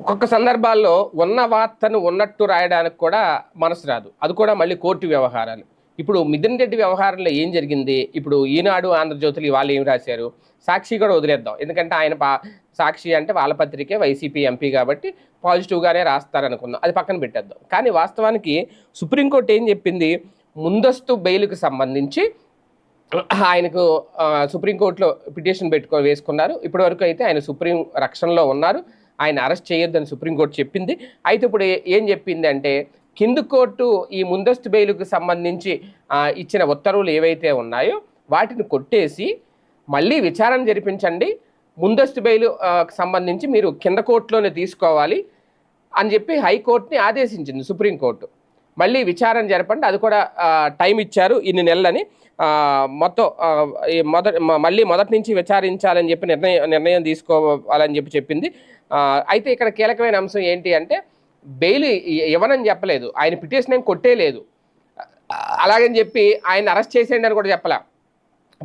ఒక్కొక్క సందర్భాల్లో ఉన్న వార్తను ఉన్నట్టు రాయడానికి కూడా మనసు రాదు. అది కూడా మళ్ళీ కోర్టు వ్యవహారాలు. ఇప్పుడు మిథున్ రెడ్డి వ్యవహారంలో ఏం జరిగింది? ఇప్పుడు ఈనాడు ఆంధ్రజ్యోతులు వాళ్ళు ఏం రాశారు? సాక్షి కూడా వదిలేద్దాం. ఎందుకంటే ఆయన పా సాక్షి అంటే వాళ్ళ పత్రికే వైసీపీ ఎంపీ కాబట్టి పాజిటివ్గానే రాస్తారనుకుందాం. అది పక్కన పెట్టేద్దాం. కానీ వాస్తవానికి సుప్రీంకోర్టు ఏం చెప్పింది? ముందస్తు బెయిల్కి సంబంధించి ఆయనకు సుప్రీంకోర్టులో పిటిషన్ పెట్టుకో వేసుకున్నారు. ఇప్పటివరకు అయితే ఆయన సుప్రీం రక్షణలో ఉన్నారు. ఆయన అరెస్ట్ చేయొద్దని సుప్రీంకోర్టు చెప్పింది. అయితే ఇప్పుడు ఏం చెప్పింది అంటే కింది కోర్టు ఈ ముందస్తు బెయిల్కు సంబంధించి ఇచ్చిన ఉత్తర్వులు ఏవైతే ఉన్నాయో వాటిని కొట్టేసి మళ్ళీ విచారణ జరిపించండి. ముందస్తు బెయిలు సంబంధించి మీరు కింద కోర్టులోనే తీసుకోవాలి అని చెప్పి హైకోర్టుని ఆదేశించింది సుప్రీంకోర్టు మళ్ళీ విచారణ జరపండి. అది కూడా టైం ఇచ్చారు. ఇన్ని నెలలని మొత్తం ఈ మొదటి మళ్ళీ మొదటి నుంచి విచారించాలని చెప్పి నిర్ణయం నిర్ణయం తీసుకోవాలని చెప్పి చెప్పింది. అయితే ఇక్కడ కీలకమైన అంశం ఏంటి అంటే బెయిల్ ఇవ్వనని చెప్పలేదు. ఆయన పిటిషన్ ఏం కొట్టేలేదు. అలాగని చెప్పి ఆయన అరెస్ట్ చేసేయండి అని కూడా చెప్పలే.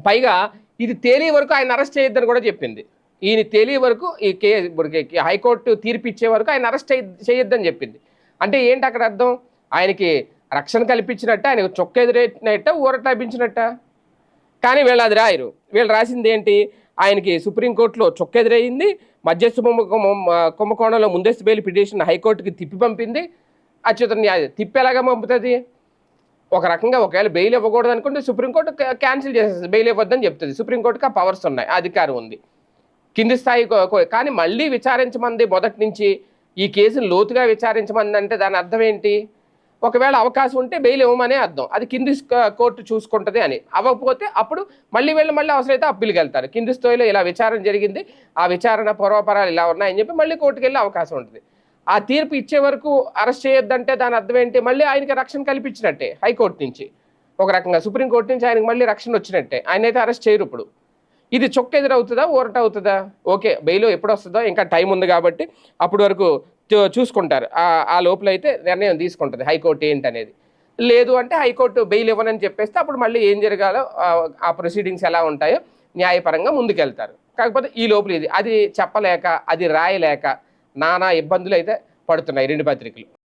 పైగా ఇది తేలియ వరకు ఆయన అరెస్ట్ చేయొద్దని కూడా చెప్పింది. ఈయన తేలియ వరకు ఈ కే కే- హైకోర్టు తీర్పు ఇచ్చే వరకు ఆయన అరెస్ట్ చేయొద్దని చెప్పింది. అంటే ఏంటి అక్కడ అర్థం? ఆయనకి రక్షణ కల్పించినట్ట ఆయనకు చొక్క ఎదురెట్టినట్ట ఊరట లభించినట్ట. కానీ వీళ్ళు అది రాయరు. వీళ్ళు రాసింది ఏంటి? ఆయనకి సుప్రీంకోర్టులో చొక్క ఎదురయ్యింది మధ్యస్థ కుంభకోణంలో ముందస్తు బెయిల్ పిటిషన్ హైకోర్టుకి తిప్పి పంపింది. అచ్యుత న్యాయ తిప్పి ఎలాగా పంపుతుంది? ఒక రకంగా ఒకవేళ బెయిల్ ఇవ్వకూడదు అనుకుంటే సుప్రీంకోర్టు క్యాన్సిల్ చేసేస్తుంది. బెయిల్ ఇవ్వద్దని చెప్తుంది. సుప్రీంకోర్టుకి ఆ పవర్స్ ఉన్నాయి అధికారం ఉంది. కింది స్థాయి కానీ మళ్ళీ విచారించమంది మొదటి నుంచి ఈ కేసును లోతుగా విచారించమంది అంటే దాని అర్థం ఏంటి? ఒకవేళ అవకాశం ఉంటే బెయిల్ ఇవ్వమనే అర్థం. అది కింది కోర్టు చూసుకుంటుంది అని. అవ్వకపోతే అప్పుడు మళ్ళీ వెళ్ళి మళ్ళీ అవసరమైతే అప్పీల్కి వెళ్తారు. కింది స్థాయిలో ఇలా విచారణ జరిగింది. ఆ విచారణ పూర్వపరాలు ఇలా ఉన్నాయని చెప్పి మళ్ళీ కోర్టుకు వెళ్ళే అవకాశం ఉంటుంది. ఆ తీర్పు ఇచ్చే వరకు అరెస్ట్ చేయొద్దంటే దాని అర్థం ఏంటి? మళ్ళీ ఆయనకి రక్షణ కల్పించినట్టే హైకోర్టు నుంచి. ఒక రకంగా సుప్రీంకోర్టు నుంచి ఆయనకి మళ్ళీ రక్షణ వచ్చినట్టే. ఆయన అయితే అరెస్ట్ చేయరు ఇప్పుడు. ఇది చొక్క ఎదురవుతుందా ఓరట అవుతుందా? ఓకే బెయిల్ ఎప్పుడు వస్తుందో ఇంకా టైం ఉంది కాబట్టి అప్పటి వరకు చూసుకుంటారు. ఆ- లోపల అయితే నిర్ణయం తీసుకుంటుంది హైకోర్టు ఏంటనేది. లేదు అంటే హైకోర్టు బెయిల్ ఇవ్వనని చెప్పేస్తే అప్పుడు మళ్ళీ ఏం జరగాలో ఆ- ఆ ప్రొసీడింగ్స్ ఎలా ఉంటాయో న్యాయపరంగా ముందుకెళ్తారు. కాకపోతే ఈ లోపల ఇది అది చెప్పలేక అది రాయలేక నానా ఇబ్బందులు అయితే పడుతున్నాయి రెండు పత్రికలు.